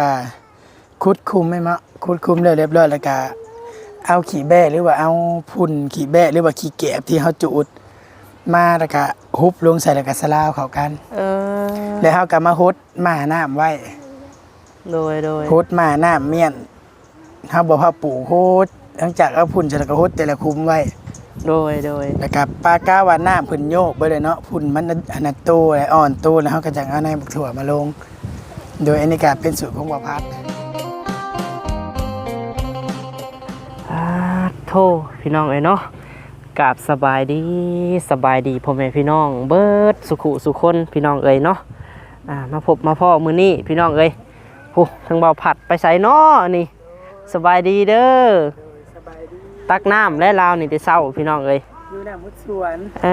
อ่าคุดคุมไม่มะคุดคุมเลยเรียบร้อยแล้วก็เอาขี้แบ้หรือว่าเอาพุ่นขี้แบ้หรือว่าขี้แกบที่เขาจุด มาแล้วก็ฮุบลงใส่แล้วก็สลาวเข้ากัน เออ แล้วเขาก็มาฮดหมาน้ำไว้โดยโดยฮดหมาน้ำเมียนเขาบอกว่าปลูกฮดหลังจากเอาพุ่นเสร็จแล้วก็ฮดแต่ละคุมไว้โดยโดยแล้วก็ปลาก้าว่าน้ำพุ่นโยกไปเลยเนาะพุ่นมันอันนั้นโตเลยอ่อนโตแล้วเขาก็จะเอาในบักถั่วมาลง โดยอันนี้ก็เป็นสูตรของบัวพัดอ่าโทพี่น้องเอ้ยเนาะกราบสบายดีสบายดีพ่อแม่พี่น้อง เบิดสุขุสุคนพี่น้องเอ้ยเนาะอ่ามาพบมาพ่อมือนี้พี่น้องเอ้ยโหทั้งเบาผัดไปใส่นาะนี่สบายดีเด้อสบายดีตักน้ำและลาวนี่แต่เศร้าพี่น้องเอ้ยอยู่หน้ามุดสวนเอ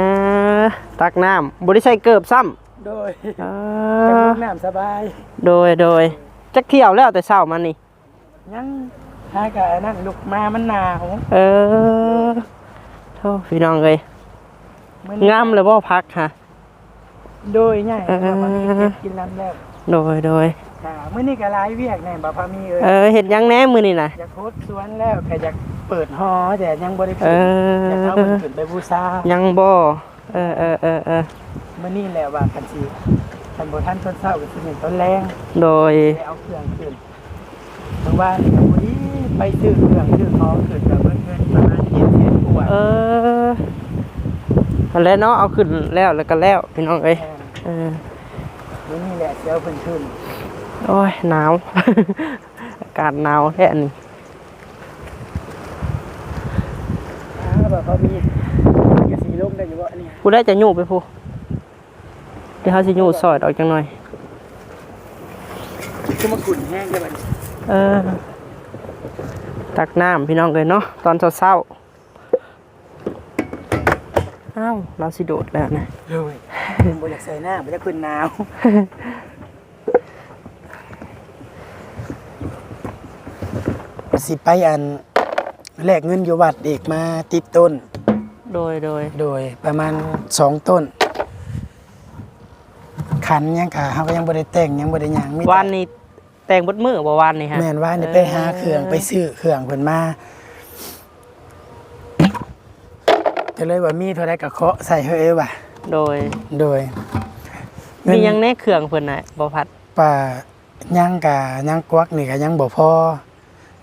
อตักน้ำบริใช้เกิบซ้ โดยำเอแต่อมุดน้ำสบายโดยโดยจักเที่ยวแล้วแต่เศร้ามันนี่ ยังหากับอันนั่นลุกมามันหนาวเออโทพี่น้องเอ้ยมื้องามเลยบ่พักฮะโดยง่ายเออบาพามีเก็บกินลำแล้วโดยโดยค่ะมื้อนี้ก็หลายเวียกแน่บาพามีเอ้ยเออเห็ดหยังแหน่มือนี่นะ อยากโคตรสวนแล้วก็อยากเปิดหอแต่ยังบ่ได้เอเปิดออยากเอามันขึ้นไปบูชายังบ่เออเออเออเออ มื้อนี้แหละว่าคันสิคันบ่ทันต้นเช้าก็สิเห็นต้นแรงโดยไปเอาเครื่องขึ้นบางว่านี่ก็บ่ดีไปซื้อเครื่องซื้อของขึ้นก็เบิ่งเงินประมาณ7แสนกว่าเออเอาแล้วเนาะเอาขึ้นแล้วแล้วก็แล้วพี่น้องเอ้ยเออมื้อนี้แหละสิเอาเพิ่นขึ้นโอ้ยหนาว อากาศหนาวแท้อันนี่อ่าแบบเขามีกระสีลมได้อยู่ว่านี่ผู้ได้จะอยู่ไปผู้ เดี๋ยวเขาสิอยู่ซอยออกจังหน่อยคือมาขุ่นแห้งได้บัดนี้เออ ตักน้ำพี่น้องเลยเนาะตอนเช้าๆอ้าวเราสิโดดแล้วนะเลยบ่อยากใส่หน้าบ่อยากขึ้นหนาวสิไปอันแลกเงินอยู่วัดอีกมาติดต้น โดยโดย โดยประมาณสองต้น ขันยังค่ะเขาก็ยังบ่ได้แต่งยังบ่ได้หยังมีแต่วันนี้แต่งบดมือบ่วันนี้ฮะแม่นว่านี่ไปหาเครื่องไปซื้อเครื่องเพิ่นมาก็เลยว่ามีเท่าไรก็เคาะใส่เฮ้ยว่ะโดยโดย มียังแน่เครื่องเพิ่นน่ะบ่พัดป่ายังกะยังกวักนี่ก็ยังบ่พอ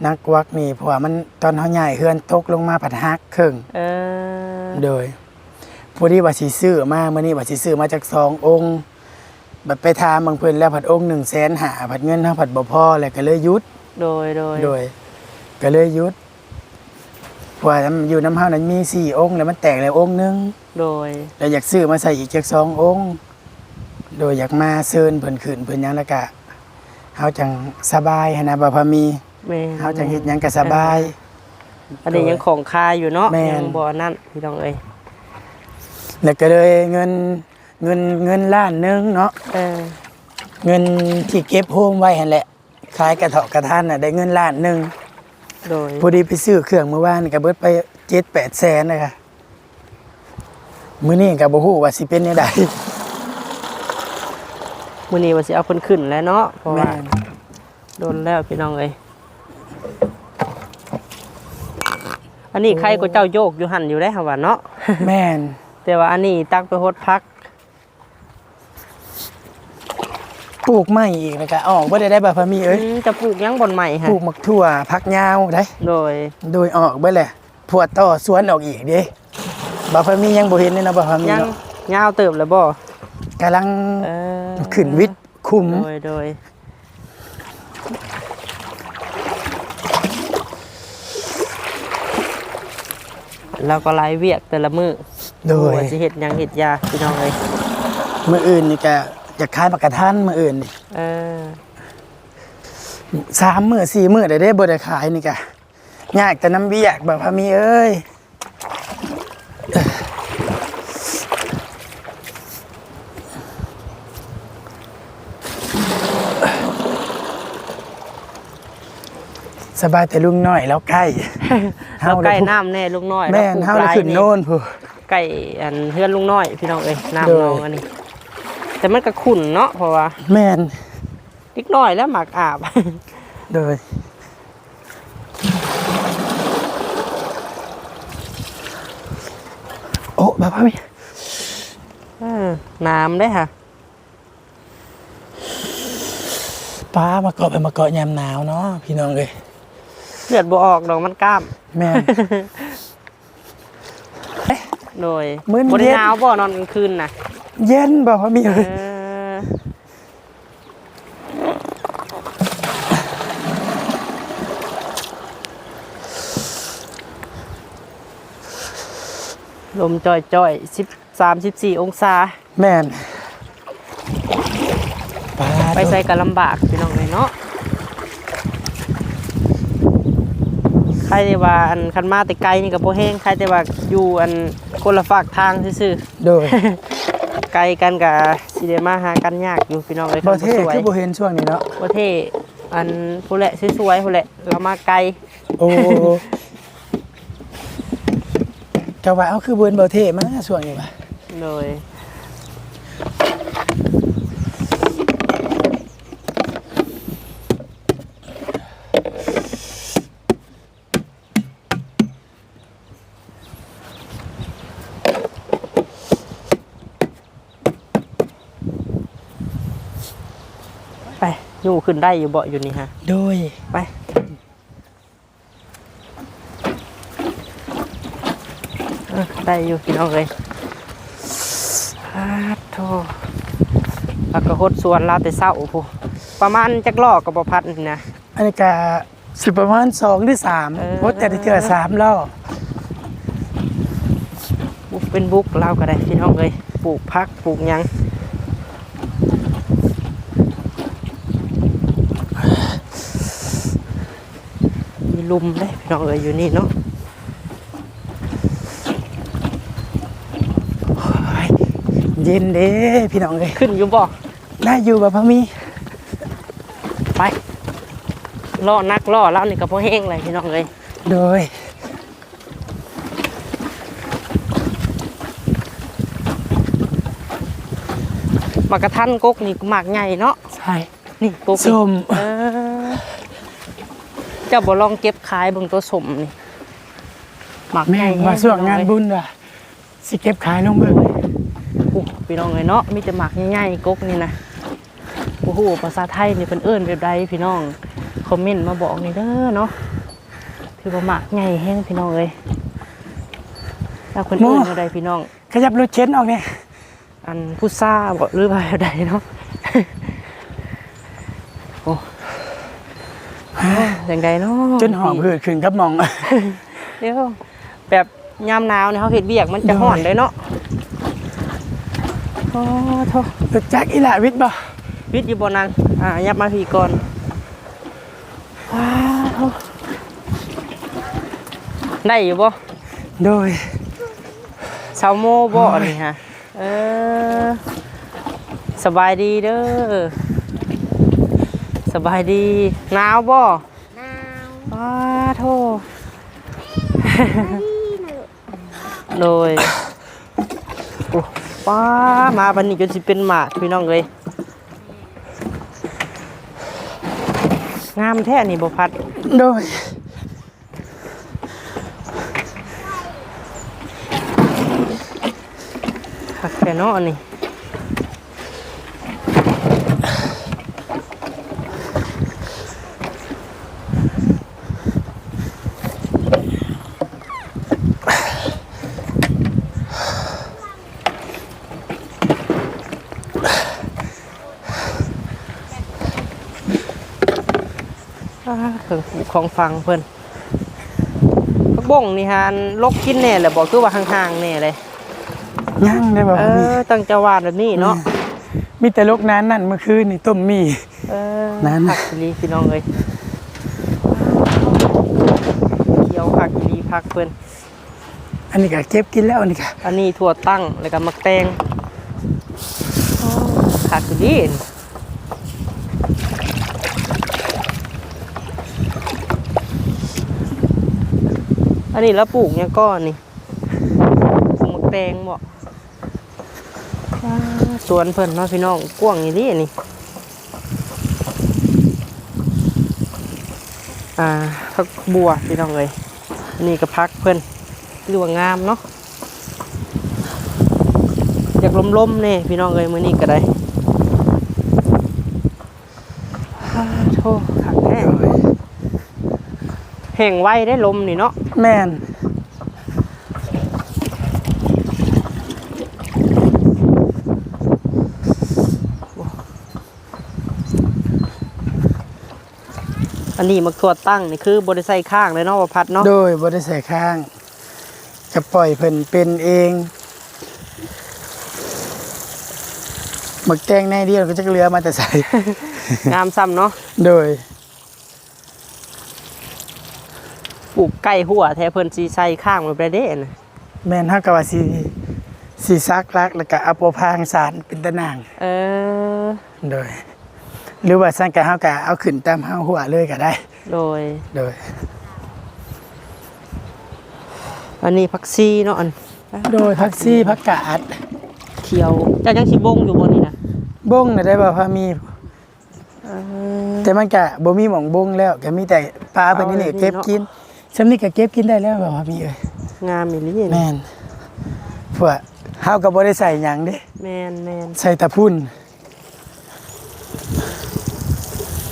นังกวักนี่เพราะว่ามันตอนเฮาใหญ่เฮือนตกลงมาผัดฮักครึ่งเออโดยผู้ที่ว่าสิซื้อมามื้อนี้ว่าสิซื้อมาจากสององค์ บัดไปถามบางเพิ่นแล้วผัดองค์1 0 0 0 0 0หาผัดเงินเฮาผัดบ่พอแล้วก็เลยหยุดโดยโดยโดย ก็เลยหยุดเพราะว่าอยู่น้ำเฮานั้นมีสี่องค์แล้วมันแตกแล้วองค์หนึงโดย แล้วอยากซื้อมาใส่อีกจากสององค์ โดยอยากมาเซินเพิ่นขึ้นเพิ่นหยังแล้วก็เฮาจังสบายหั้นนะบ่พอมีแม่นเฮาจังเฮ็ดหยังก็สบาย อันนี้ยังของคาอยู่เนาะแม่น ยังบ่นั่นพี่น้องเอ้ยแล้วก็เลยเงิน เงินเงินล้านหนึงเนาะเออ เงินที่เก็บโฮมไว้หั่นแหละขายกระเถาะกระทานน่ะได้เงินล้านหนึงโดย พอดีไปซื้อเครื่องเมื่อวานนี่ก็เบิดไป7-8แสนเลยค่ะมื้อนี้ก็บ่ฮู้ว่าสิเป็นจังไดมื้อนี้ว่าสิเอาเพิ่นขึ้นแล้วเนาะเพราะว่าแม่นโดนแล้วพี่น้องเอ้ยอันนี้ใครก็เจ้าโยกอยู่หั่นอยู่ได้หั่นว่าเนาะ แม่นแต่ว่าอันนี้ตักไปโฮดพัก ปลูกไม้อีกแล้วก็ออกบ่ได้ได้บ่พอมีเอ้ยอืมจะปลูกหยังบนใหม่ฮะปลูกมักทั่วผักยาวได้ โดย โดยออกเบิดแหละพวดต่อสวนออกอีกเด้บ่พอมียังบ่เห็นเลยเนาะบ่พอมียังเนาะยาวเติบแล้วบ่กำลังเออขึ้นวิทย์คุมโดยโดยเราก็ไล่เวียกแต่ละมือโดยว่าสิเฮ็ดหยังเฮ็ดยาพี่น้องเอ้ย มื้ออื่นนี่ก็ อยากขายปากกระทันมื้ออื่นนี่เออสามมื้อสี่มื้อได้ได้บ่ได้ขายนี่ก็ยากแต่น้ำเบี้ยกบ่พอมีเอ้ยสบายแต่ลุงน้อยแล้วใกล้เราใกล้เฮาน้ำแน่ลุงน้อยแม่นแล้วเฮาปลูได้กขึ้นหลายโน่นผู้ใกล้อันเฮือนลุงน้อยพี่น้องเอ้ยโดยน้ำน้องอันนี้ แต่มันก็ขุ่นเนาะเพราะว่าแม่นจอีกหน่อยแล้วหมักอาบ โดยโอ้แบบพ่อมีเออน้ำได้ค่ะป้ามาเกาะไปมาเกาะยามหนาวเนาะพี่น้องเลยเลือดบ่ออกดอกมันกล้าม แม่น โดยมื้อนี้บ่ได้หนาวบ่นอนกลางคืนน่ะเย็นบอกพ่อมีเอเลยอลมจ่อยๆสิบสามสิบสี่องศา แม่นป้าไปใส่ก็ลำบากพี่น้องเลยเนาะ ใครแต่ว่าอันคันมาแต่ไกลนี่ก็บ่แห้งใครแต่ว่าอยู่อัน คนละฝากทางซื่อโดยๆไกลกันก็สิได้มาหากันยากอยู่พี่น้องเลยบ่เท่สวยคือบ่เห็นช่วงนี้เนาะบ่เท่อันผู้แหละสวยๆผู้แหละเรามาไกลโอ้กะว่าเอาคือเบิ่นบ่เท่มาช่วงนี้ว่ะเลย ยู่ขึ้นได้อยู่บ่อยู่นี่ฮะ โดยไปเออได้อยู่พี่น้องเลยอาโธ่ปากกระหดสวนลาวแต่เศร้าโอ้โหประมาณจักลอกกับบพัดนี่นะ อันนี้ก็สิประมาณ2หรือเออ3เพราะแต่ที่เทื่อ3แล้วบุกเป็นบุกลาวก็ได้พี่น้องเลยปลูกพักปลูกหยัง ลุมเลยพี่น้องเอ้ยอยู่นี่เนาะโอ้ยเย็นเด้พี่น้องเอ้ยขึ้นอยู่บ่ได้อยู่บ่พ่อมีไปล่อนักล่อแล้วนี่ก็พอแห้งเลยพี่น้องเลยโดยหมากกระทันกกนี่ก็หมากใหญ่เนาะใช่นี่กกนี่ส้มเออ เจ้าบ่ลองเก็บขายเบิ่งตัวสมนี่หมากแม่ใหญ่งว่าช่วงงานบุญว่ะสิเก็บขายลงเบิ่งโอ้พี่น้องเลยเนาะมีแต่หมากใหญ่ๆกกนี่นะโอ้โหภาษาไทยนี่เป็นเอิ้นแบบใดพี่น้องคอมเมนต์มาบอกนี่เด้อเนาะถือว่าหมากใหญ่แห้งพี่น้องเลยแล้วคนอื่นมาใดพี่น้องขยับรถเข็นออกเนี่ยอันพุซ่าบอกหรือว่าแบบใดเนาะ โอ้ อย่างใดเนาะจนหอมหืดขึ้นกับหมองเดี๋ยวแบบยามหนาวเนี่ยเขาเห็ดเบียกมันจะห่อนเลยเนาะโอ้โทรถจักรอีหลาวิทย์บ่วิทย์อยู่บนนั้นอ่ายับมาพีก่อนว้าวโถ่ได้อยู่บ่โดยเซาโมบ่นี่ฮะเออสบายดีเด้อส บายดีหนาวบ่หนาวว้าโทโดยโอ้ป้ามาบันนี้จนสิเป็นหมากพี่น้องเลยงามแท้นี่บ่พัดโดยคักแต่เนาะอันนี่อ่าเครื่องปลูก ของฟังเพิ่นพักบ่งนี่ฮานลกกินแน่แหละบอกคือว่าห่างๆแน่เลยย่างได้บ่เอพ่อมีอตั้งจะวาดแบบนี้เนาะมีแต่ลกนั้นนั่นเมื่อคืนนี่ต้มมีเออนั่นผักอีหลีพี่น้องเลยเกี่ยวผักอีหลีผักเพิ่นอันนี้ก็เก็บกินแล้วอันนี้ก็อันนี้ถั่วตั้งแล้วก็มักแตงผักอีหลี อันนี้แล้วปลูกเนี่ยก้อนนี่ปลูกมักแตงบ่สวนเพิ่นเนาะพี่น้องกว้างอีหลีนี่อ่าพักบัวพี่น้องเลยนี่ก็พักเพิ่นหรือว่างามเนาะอยากล้มๆเนี่ยพี่น้องเลยมื้อนี้ก็ได้โธ่ขักแห้งแห้งไวได้ลมนี่เนาะ แม่นอันนี้มักตัวตั้งนี่คือบริใส่ข้างเลยเนาะว่าพัดเนาะโดยบ่ได้ใส่ข้างจะปล่อยเพิ่นเป็นเองหมึกแตงในเดียวก็จะเหลือมาแต่ใส่ งามซ้ำเนาะโดย ปลูกไก่หัวแท้เพิ่นสีใส่ข้างมันไปเด้นะแม่นเฮาก็ว่าสิสิซักลักแล้วก็เอาโปพางสารเป็นตะนาง เออ โดย หรือว่าสั่งกะเฮาก็เอาขึ้นตามเฮาหัวเลยก็ได้ โดย โดย อันนี้ผักซีเนาะอันโดยพักซี่พักกาดเขียวเจ้ายังสิบงอยู่บนนี่นะบ้งน่ะได้บ่พามีเออแต่มันก็บ่มีหม่องบ้งแล้วก็มีแต่ปลาเพิ่นนี่แหละเอาเลยเก็บเนาะกิน ซำนี้ก็เก็บกินได้แล้วบ่พามีเอ้ยงามอีหลีนี่แม่นพวกเฮาก็บ่ได้ใส่หยังเด้ แมนแมนใส่แตะพุ่น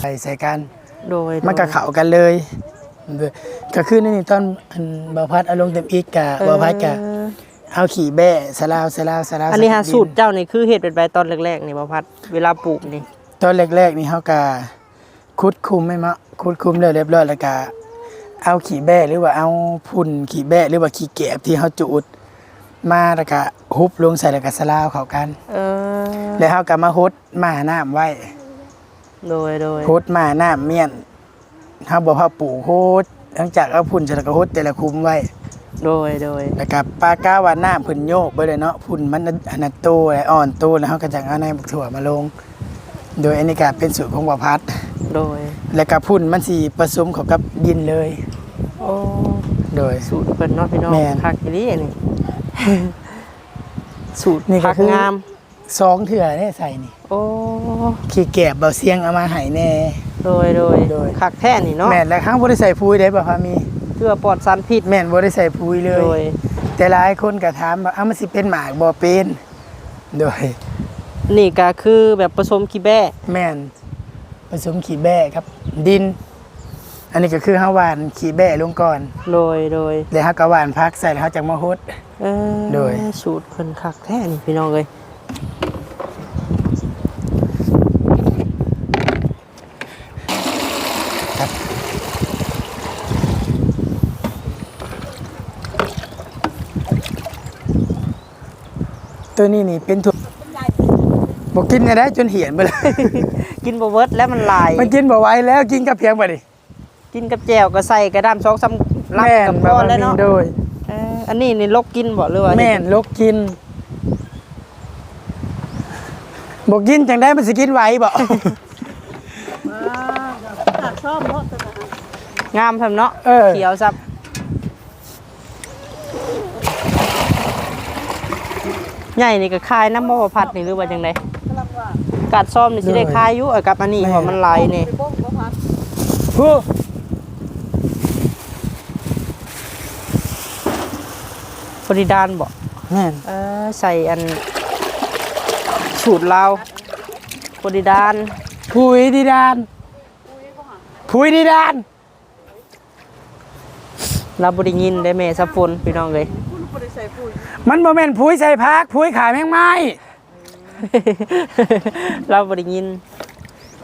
ใส่ใส่กัน โดยมันก็เข้ากันเลยเด้อก็คือนี่ตอนอันบ่าวพัดเอาลงเต็มอีกกะบ่าวพัดกะเออเอาขี่แบ้สลาวสลาวสลาวอันนี้ฮะใดิสูตรเจ้านี่คือเฮ็ดเป็นไปตอนแรกๆนี่บ่พัดเวลาปลูกนี่ ตอนแรกๆนี่เฮาก็คุดคุมไม่มะคุดคุมแล้วเรียบร้อยแล้วก็ เอาขี่แบ้หรือว่าเอาพุ่นขี่แบ้หรือว่าขี่แกบที่เฮาจูด มาแล้วก็ฮุบลงใส่แล้วก็สลาวเข้ากัน เออ แล้วเฮาก็มาฮดหมาน้ำไว้โดยโดยฮดหมาน้ำเมียนเฮาบ่พาปลูกโฮดหลังจากเอาพุ่นเสร็จแล้วก็ฮดแต่ละคุมไว้โดยโดยแล้วก็ปลากาว่าน้ำเพิ่นโยกไปเลยเนาะพุ่นมันอันนั้นโตและอ่อนโตแล้วเฮาก็จังเอาในบักถั่วมาลง โดยอันนี้ก็เป็นสูตรของบ่าวพัดโดย แล้วก็พุ่นมันสิผสมเข้ากับดินเลย โอ้โดย สูตรเพิ่นเนาะพี่น้องแม่น ผักอีหลีอันนี้ สูตรนี่ก็ผักคืองาม สองเถื่อได้ใส่นี่โอ้ ขี้แกบเบาเสียงเอามาให้แน่ โดยโดยโดย คักแท้นี่เนาะแม่นแล้วข้างบ่ได้ใส่ปุ๋ยได้บ่พามี เพื่อปลอดสารพิษแม่นบ่ได้ใส่ปุ๋ยเลโดย ย แต่หลายคนก็ถามว่าเอ้ามันสิเป็นหมากบ่เป็นโดย นี่ก็คือแบบผสมขี้แบ้แม่นผสมขี้แบ้ครับ ดิน อันนี้ก็คือเฮาหว่านขี้แบ้ลงก่อนโดยโดยแล้วเฮาก็หว่านพักใส่แล้วเฮาจังมาฮดเออโดย สูตรเพิ่นคักแท้นี่พี่น้องเอ้ยตัวนี้นี่เป็นถั่ว บ่กินได้จนเหี่ยนไปเลย กินบ่เบิดแล้วมันลาย มันกินบ่ไหวแล้วกินกับเพียงบ่ดิกินกับแจ่วก็ใส่กระดาม2 3ลับแม่นกับบ่พอว่าแล้วมีเนาะโดยเอออันนี้นี่ลกกินบ่หรือว่าแม่นลกกินบอกกินจังได้มันสิกินไหวบ่งามซั่นเนาะเออ เขียวซับใหญ่นี่ก็คายน้ำบ่พัดนี่หรือว่าจังได กัดซ่อมนี่สิได้คายอยู่เอากับอันนี้เพราะมันลายนี่ฮู้บริดานบ่แม่นเออใส่อันสูตรเราวบริดานพุยดีดานพุยดีดานเราบริยินได้แม่สะพนพี่น้องเลยมันบ่แม่นพุยใส่พักพุยขายแมงไม้ เราบริยิน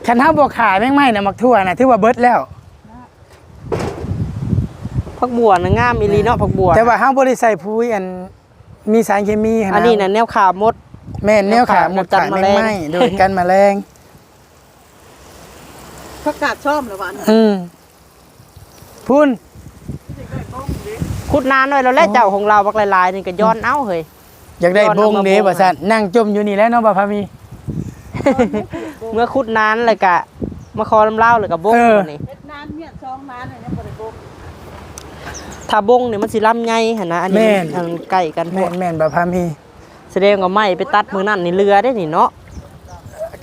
คันเฮาบ่ขายแมงไม้น่ะมักทั่วน่ะถือว่าเบิดแล้ว ผักบัวนะงามอีหลีเนาะผักบัวแต่ว่าเฮาบ่ได้ใส่พุยอันมีสารเคมีหั่อันนี้น่ะแนวขามด แม่นแนวขาหมดกันขายแมแมลงงไม้โดยกันแมลง ผักกาดชอบเหรือวะอืมพุ่น คุดนานหน่อยแล้วแหละเจ้าของเราบักหลายๆนี่ก็ย้อนเอ้าเฮ้ย อยากได้ย้อนบเอางมาเด้บ่งว่าซั่นนั่งจมอยู่นี่แหล้วเนาะบ่าวพามี เมื่อคุดนานเลยกะ มาคอน้ำเล่าวเลยกะบงเออนี่เฮ็ดนานเนี่ยช่องนานเนี่ยยังบ่ได้บ่มถ้าบงเนี่ยมันสิลำไงหั่นนะอันนี้มันอันใกล้กันหมแม่ดนแม่นบ่าวพามี แสดงว่าไม่ไปตัดมือนั่นนี่เรือได้นี่เนาะ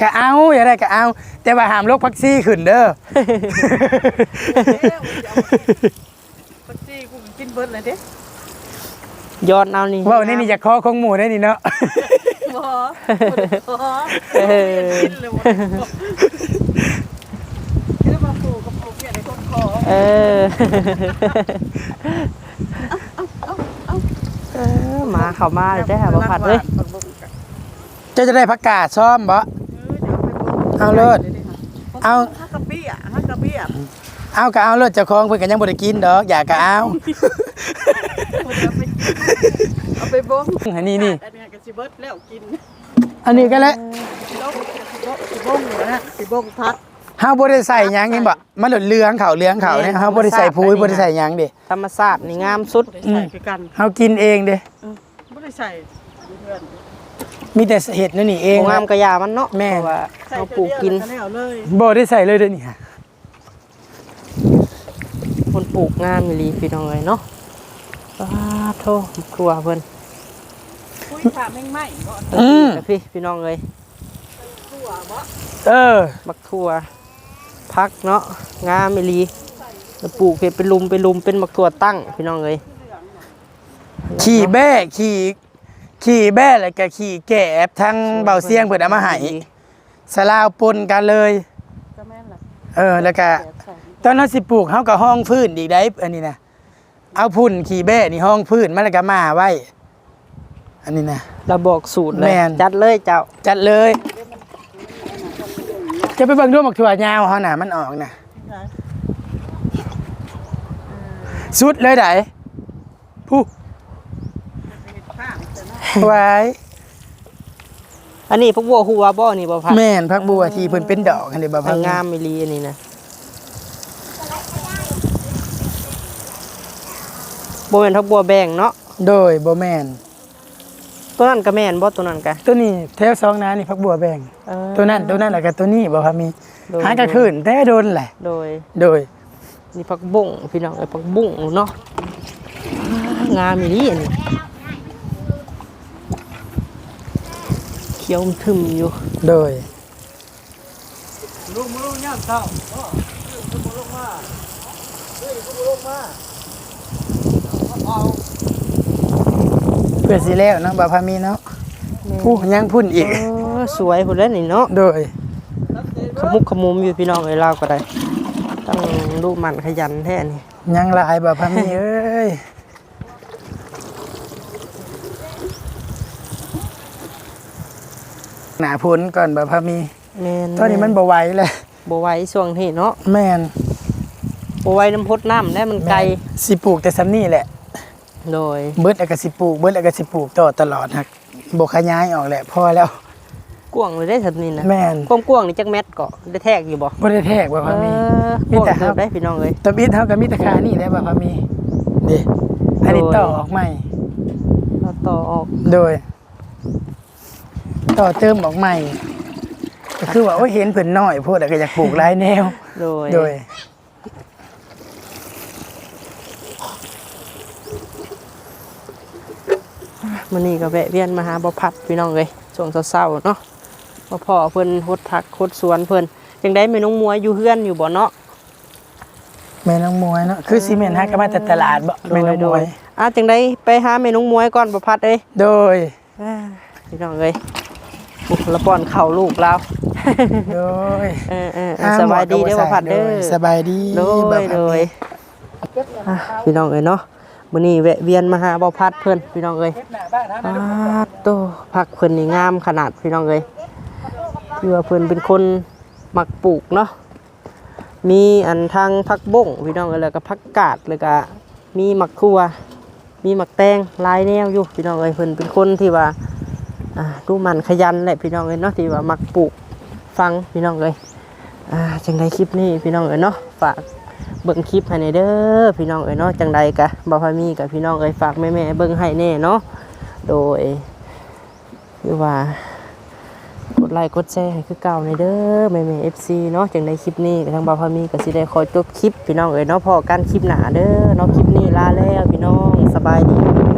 ก็เอาอย่าได้ก็เอา แต่ว่าห้ามโรคพักซี่ขึ้นเด้อ ปัจจีกูกินเบิดเลยเด้ ย้อนเอานี่เว่านี่นี่จะคอของหมูได้นี่เนาะบ่บ่เออกินเลยบ่กินมาปลูกกับปลูกเนี่ยในต้นคอเออเออมาเข้ามาเลยได้อค่ะบ่ผัดเลยเจ้าจะได้ผักกาดซ้อมบ่เอาเลิศเอาฮักกะปี้อะฮักกะปี้อะเอาก็เอาเลิศเจ้าของเพิ่นก็ยังบ่ได้กินดอก อยากก็เอา เอาไปบ่งอันนี้นี่ อันนี้ก็สิเบิดแล้วกินอันนี้ก็แล้วลบสิบ่งนะฮะสิบ่งพักเฮาบ่ได้ใส่หยังเห็นบ่มันเหลืองเขาเหลืองเขาเนี่ยเฮาบ่ได้ใส่ปุ๋ยบ่ได้ใส่หยังเด้ธรรมศาสตร์นี่งามสุดบ่ได้ใส่คือกันเฮากินเองเด้บ่ได้ใส่เพื่อนมีแต่เห็ดนั่นนี่เองบ่งามกระยามันเนาะแม่เพราะว่าใส่เอาปลูกกินแล้วเลยบ่ได้ใส่เลยเด้อนี่ฮะคนปลูกงามอีหลีพี่น้องเอ้ยเนาะ อ้าโทครัวเพิ่นคุยถามแม่งไหม้บ่อืม แต่พี่พี่น้องเอ้ยตัวบ่เออบักทั่วพักเนาะงามอีหลีแล้วปลูกเฮ็ดเป็นลุมเป็นลุมเป็นบักทั่วตั้ง พี่น้องเอ้ยขี่แบ้ขี่ขี่แบ้แล้วก็ขี่แกบทั้งเบาเสียงเพิ่นเอามาให้สลาวปนกันเลยก็แม่นล่ะเออแล้วก็แปดใส่ตอนนั้นสิปลูกเฮาก็ห้องพื้นอีกได้อันนี้นะ เอาพุ่นขี่แบ้นี่ห้องพื้นมาแล้วก็มาไว้ อันนี้นะ เราบอกสูตรเลแม่ย น จัดเลยเจ้า จัดเลย จะไปเบิ่งดูหมักถั่วยาวเฮาน่ะมันออกน่ะนะสุดเลยไดผู้ข้างแต่นะไว้อันนี้พวกบัวหัวบ่นี่บ่พัดแม่นพักบัวที่เพิ่นเป็นดอกอันนี้บ่พักงามอีหลีอันนี้นะ บ่แม่นทักบัวแบงเนาะโดยบ่แม่นตัวนั้นก็แม่นบ่ตัวนั้นก็ตัวนี้แถวสองนานี่พักบัวแบ่งเออ ตัวนั้นตัวนั้นแล้วก็ตัวนี้บ่ครับมีโดย หากระคืนแต่โดนแหละ โดย โดย นี่ผักบุ้งพี่น้องเอ้ยผักบุ้งเนาะงามอีหลีอันนี้เขียวทึมอยู่โดยลุงลุงย่ามเช้าบ่ลุงลุงมาเฮ้ยลุงลุงมา เอาเพื่อสิแล้วเนาะบ่พามีเนาะผู้ยังพุ่นอีกเออสวยพุ่นแล้วนี่เนาะโดยขมุกขมุมอยู่พี่น้องเอ้ยเล่าก็ได้ตั้งดูมันขยันแท้นี่ยังหลายบ่พามีเอ้ยหน้าพ้นก่อนบ่พามีแม่นตอนนี้มันบ่ไหวแล้วบ่ไหวช่วงนี้เนาะแม่นบ่ไหวน้ำพดน้ำแล้วมันไกลแม่นสิปลูกแต่ซ้ำนี่แหละ โดยเบิดแล้วก็สิปลูกเบิดแล้วก็สิปลูกต่อตลอดฮักบ่ขยายออกแหละพอแล้วกว้างเลยได้สันนี่นะแม่นความกว้างนี่จักแมตรก็ได้แทกอยู่บ่บ่ได้แทรกบ่พามีเออมีกว้างแต่เติบได้พี่น้องเอ้ยตบอิดเท่ากับมิตรคานี่ได้ป่ะพามีนี่อันนี้โดยต่อออกใหม่เราต่อออกโดย ต่อเติมออกใหม่ก็คือว่าโอ้ยเห็นเพิ่นน้อยพูดก็อยากปลูกหลายแนวโดยโดย มันนี่ก็แวะเวียนมาหาบ่พัดพี่น้องเลยช่วงเศร้าๆเนาะบ่พ่อเพิ่นฮดพักฮดสวนเพิ่นจังได้แม่น้องมวยอยู่เฮือนอยู่บ่เนาะแม่น้องมวยเนาะคือซีเมนต์ฮักก็มาจากตลาดบ่แม่น้องโดมวยยอะจังได้ไปหาแม่น้องมวยก่อนบ่พัดเอ้ยโดยอ่าพี่น้องเอ้ยอุ๊ยละป้อนข้าวลูกเราโดยเออๆๆสบายดีเด้อบ่พัดเด้อสบายดีโดบ่ยพัโดยเก็บแล้วอะพี่น้องเอ้ยเนาะ มื้อนี้แวะเวียนมาหาบ่พัดเพิ่นพี่น้องเอ้ยหน้าบ้านนะปาดโตผักเพิ่นนี่งามขนาดพี่น้องเอ้ยที่ว่าเพิ่นเป็นคนมักปลูกเนาะมีอันทางผักบ้งพี่น้องเอ้ยแล้วก็ผักกาดแล้วก็มีมักทั่วมีมักแตงลายแนวอยู่พี่น้องเอ้ยเพิ่นเป็นคนที่ว่าอ่าดูมันขยันแหละพี่น้องเอ้ยเนาะที่ว่ามักปลูกฟังพี่น้องเอ้ยอ่าจังไดคลิปนี้พี่น้องเอ้ยเนาะฝาก เบิ่งคลิปให้ในเด้อพี่น้องเอ้ยเนาะจังใดกะบ่พามีกับพี่น้องเอ้ยฝากแม่ๆเบิ่งให้แน่เนาะโดยคือว่ากดไลค์กดแชร์ให้คือเก่าในเด้อแม่แม่เอฟซีเนาะจังในคลิปนี้ทางบาวพามีกับสิได้คอยจบคลิปพี่น้องเอ้ยเนาะพอกันคลิปหนาเด้อเนาะคลิปนี้ลาแล้วพี่น้องสบายดี